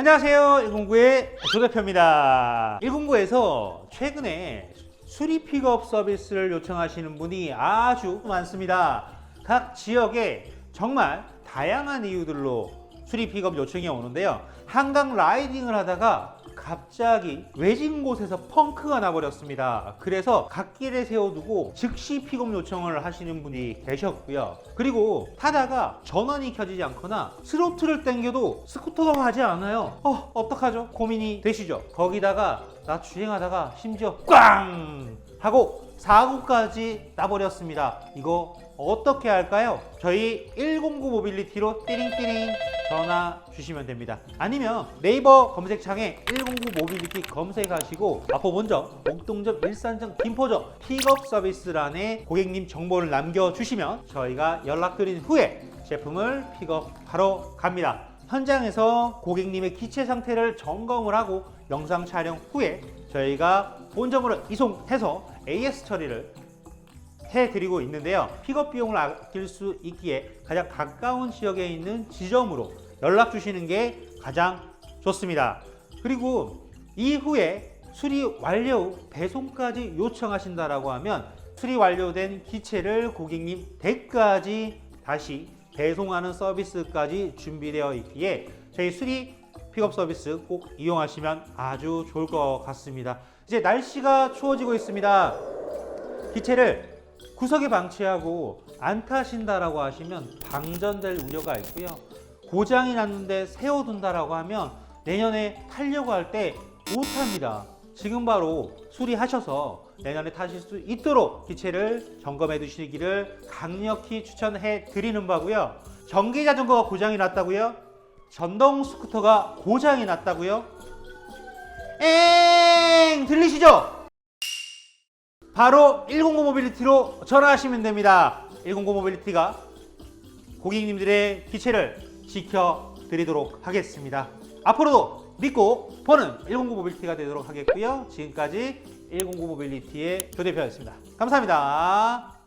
안녕하세요. 109의 조대표입니다. 109에서 최근에 수리 픽업 서비스를 요청하시는 분이 아주 많습니다. 각 지역에 정말 다양한 이유들로 수리 픽업 요청이 오는데요. 한강 라이딩을 하다가 갑자기 외진 곳에서 펑크가 나버렸습니다. 그래서 갓길에 세워두고 즉시 픽업 요청을 하시는 분이 계셨고요. 그리고 타다가 전원이 켜지지 않거나 스로틀을 당겨도 스쿠터가 가지 않아요. 어, 어떡하죠? 고민이 되시죠? 거기다가 나 주행하다가 심지어 꽝! 하고 사고까지 나버렸습니다. 이거 어떻게 할까요? 저희 109 모빌리티로 띠링띠링 전화 주시면 됩니다. 아니면 네이버 검색창에 109 모빌리티 검색하시고 마포 본점, 목동점, 일산점, 김포점 픽업 서비스란에 고객님 정보를 남겨주시면 저희가 연락드린 후에 제품을 픽업하러 갑니다. 현장에서 고객님의 기체 상태를 점검을 하고 영상 촬영 후에 저희가 본점으로 이송해서 AS 처리를 해드리고 있는데요. 픽업 비용을 아낄 수 있기에 가장 가까운 지역에 있는 지점으로 연락 주시는 게 가장 좋습니다. 그리고 이후에 수리 완료 후 배송까지 요청하신다라고 하면 수리 완료된 기체를 고객님 댁까지 다시 배송하는 서비스까지 준비되어 있기에 저희 수리 픽업 서비스 꼭 이용하시면 아주 좋을 것 같습니다. 이제 날씨가 추워지고 있습니다. 기체를 구석에 방치하고 안 타신다라고 하시면 방전될 우려가 있고요. 고장이 났는데 세워둔다라고 하면 내년에 타려고 할 때못 탑니다. 지금 바로 수리하셔서 내년에 타실 수 있도록 기체를 점검해 두시기를 강력히 추천해 드리는 바고요. 전기 자전거가 고장이 났다고요? 전동 스쿠터가 고장이 났다고요? 엥 들리시죠? 바로 109 모빌리티로 전화하시면 됩니다. 109 모빌리티가 고객님들의 기체를 지켜드리도록 하겠습니다. 앞으로도 믿고 보는 109 모빌리티가 되도록 하겠고요. 지금까지 109 모빌리티의 조 대표였습니다. 감사합니다.